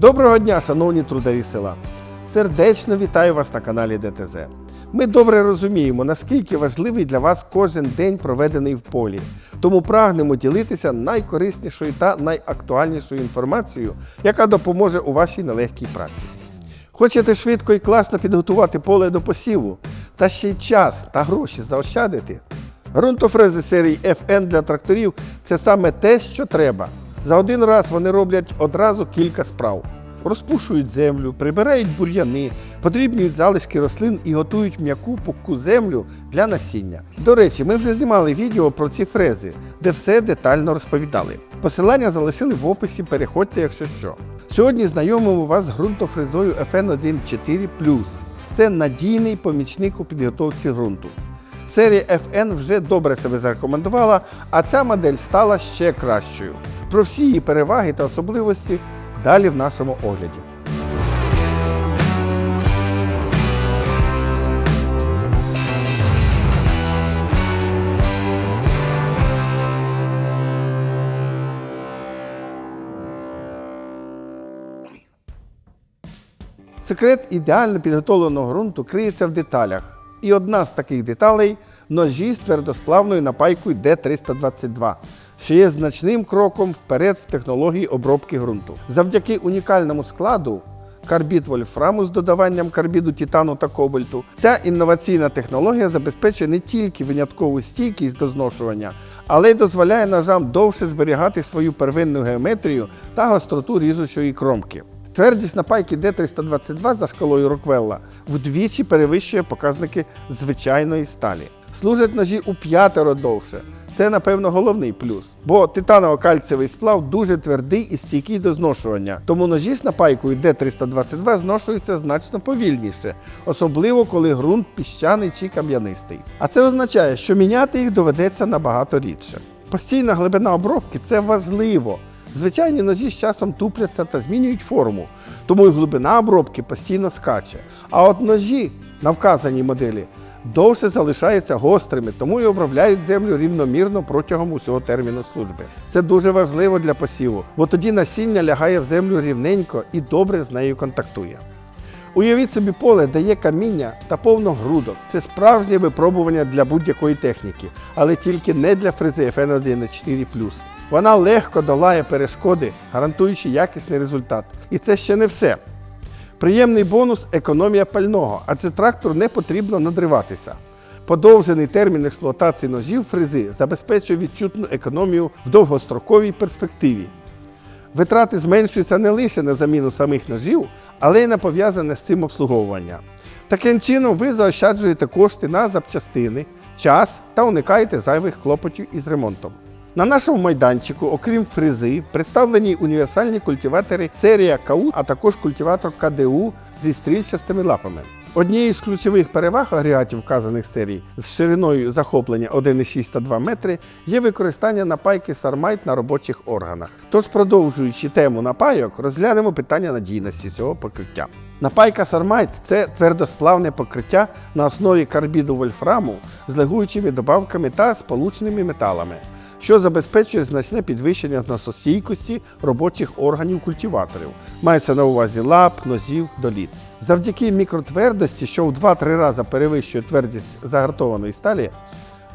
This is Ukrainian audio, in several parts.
Доброго дня, шановні трударі села! Сердечно вітаю вас на каналі ДТЗ. Ми добре розуміємо, наскільки важливий для вас кожен день проведений в полі. Тому прагнемо ділитися найкориснішою та найактуальнішою інформацією, яка допоможе у вашій нелегкій праці. Хочете швидко і класно підготувати поле до посіву, та ще й час та гроші заощадити? Ґрунтофрези серії FN для тракторів це саме те, що треба. За один раз вони роблять одразу кілька справ. Розпушують землю, прибирають бур'яни, подрібнюють залишки рослин і готують м'яку пухку землю для насіння. До речі, ми вже знімали відео про ці фрези, де все детально розповідали. Посилання залишили в описі, переходьте, якщо що. Сьогодні знайомимо вас з ґрунтофрезою FN14 Це надійний помічник у підготовці ґрунту. Серія FN вже добре себе зарекомендувала, а ця модель стала ще кращою. Про всі її переваги та особливості далі в нашому огляді. Секрет ідеально підготовленого ґрунту криється в деталях. І одна з таких деталей ножі з твердосплавною напайкою D322, що є значним кроком вперед в технології обробки ґрунту. Завдяки унікальному складу карбід вольфраму з додаванням карбіду титану та кобальту. Ця інноваційна технологія забезпечує не тільки виняткову стійкість до зношування, але й дозволяє ножам довше зберігати свою первинну геометрію та гостроту ріжучої кромки. Твердість напайки D322 за шкалою Роквелла вдвічі перевищує показники звичайної сталі. Служать ножі у п'ятеро довше. Це, напевно, головний плюс. Бо титаново-кальцевий сплав дуже твердий і стійкий до зношування. Тому ножі з напайкою D322 зношуються значно повільніше, особливо коли ґрунт піщаний чи кам'янистий. А це означає, що міняти їх доведеться набагато рідше. Постійна глибина обробки це важливо. Звичайні ножі з часом тупляться та змінюють форму, тому і глибина обробки постійно скаче. А от ножі на вказаній моделі довше залишаються гострими, тому і обробляють землю рівномірно протягом усього терміну служби. Це дуже важливо для посіву, бо тоді насіння лягає в землю рівненько і добре з нею контактує. Уявіть собі поле, де є каміння та повно грудок. Це справжнє випробування для будь-якої техніки, але тільки не для фрези FN14 вона легко долає перешкоди, гарантуючи якісний результат. І це ще не все. Приємний бонус економія пального, адже трактору не потрібно надриватися. Подовжений термін експлуатації ножів фрези забезпечує відчутну економію в довгостроковій перспективі. Витрати зменшуються не лише на заміну самих ножів, але й на пов'язане з цим обслуговування. Таким чином, ви заощаджуєте кошти на запчастини, час та уникаєте зайвих клопотів із ремонтом. На нашому майданчику, окрім фрези, представлені універсальні культиватори серія КАУ, а також культиватор КДУ зі стрільчастими лапами. Однією з ключових переваг агрегатів вказаних серій з шириною захоплення 1,6 та 2 метри є використання напайки Сармайт на робочих органах. Тож, продовжуючи тему напайок, розглянемо питання надійності цього покриття. Напайка Сармайт це твердосплавне покриття на основі карбіду вольфраму з легуючими добавками та сполучними металами що забезпечує значне підвищення зносостійкості робочих органів культиваторів. Мається на увазі лап, нозів, доліт. Завдяки мікротвердості, що в 2-3 рази перевищує твердість загартованої сталі,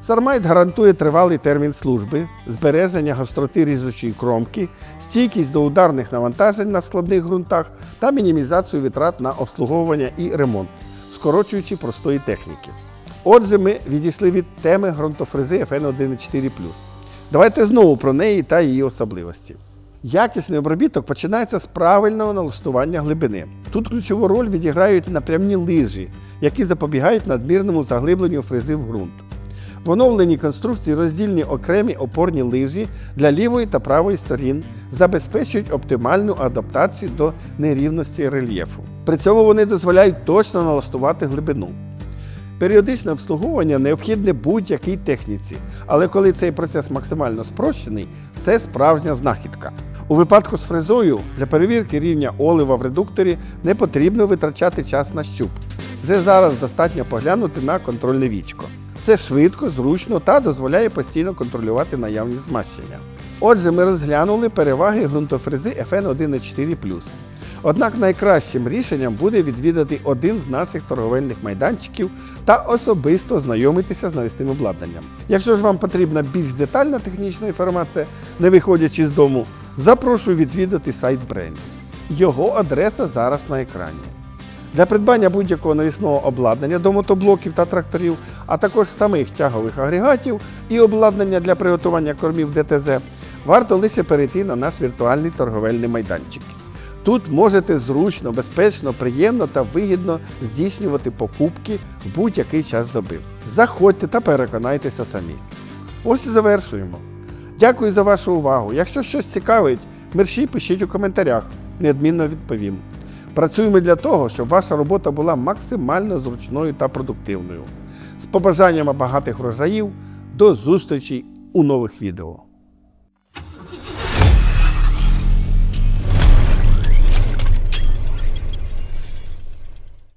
Сармайт гарантує тривалий термін служби, збереження гостроти ріжучої кромки, стійкість до ударних навантажень на складних ґрунтах та мінімізацію витрат на обслуговування і ремонт, скорочуючи простої техніки. Отже, ми відійшли від теми ґрунтофрези FN14 Давайте знову про неї та її особливості. Якісний обробіток починається з правильного налаштування глибини. Тут ключову роль відіграють напрямні лижі, які запобігають надмірному заглибленню фрези в ґрунт. В оновленій конструкції роздільні окремі опорні лижі для лівої та правої сторін забезпечують оптимальну адаптацію до нерівності рельєфу. При цьому вони дозволяють точно налаштувати глибину. Періодичне обслуговування необхідне будь-якій техніці, але коли цей процес максимально спрощений, це справжня знахідка. У випадку з фрезою для перевірки рівня олива в редукторі не потрібно витрачати час на щуп. Вже зараз достатньо поглянути на контрольне вічко. Це швидко, зручно та дозволяє постійно контролювати наявність змащення. Отже, ми розглянули переваги ґрунтофрези FN14 Однак найкращим рішенням буде відвідати один з наших торговельних майданчиків та особисто ознайомитися з навісним обладнанням. Якщо ж вам потрібна більш детальна технічна інформація, не виходячи з дому, запрошую відвідати сайт бренду. Його адреса зараз на екрані. Для придбання будь-якого навісного обладнання до мотоблоків та тракторів, а також самих тягових агрегатів і обладнання для приготування кормів ДТЗ, варто лише перейти на наш віртуальний торговельний майданчик. Тут можете зручно, безпечно, приємно та вигідно здійснювати покупки в будь-який час доби. Заходьте та переконайтеся самі. Ось і завершуємо. Дякую за вашу увагу. Якщо щось цікавить, мерші пишіть у коментарях, неодмінно відповім. Працюємо для того, щоб ваша робота була максимально зручною та продуктивною. З побажаннями багатих врожаїв, до зустрічі у нових відео.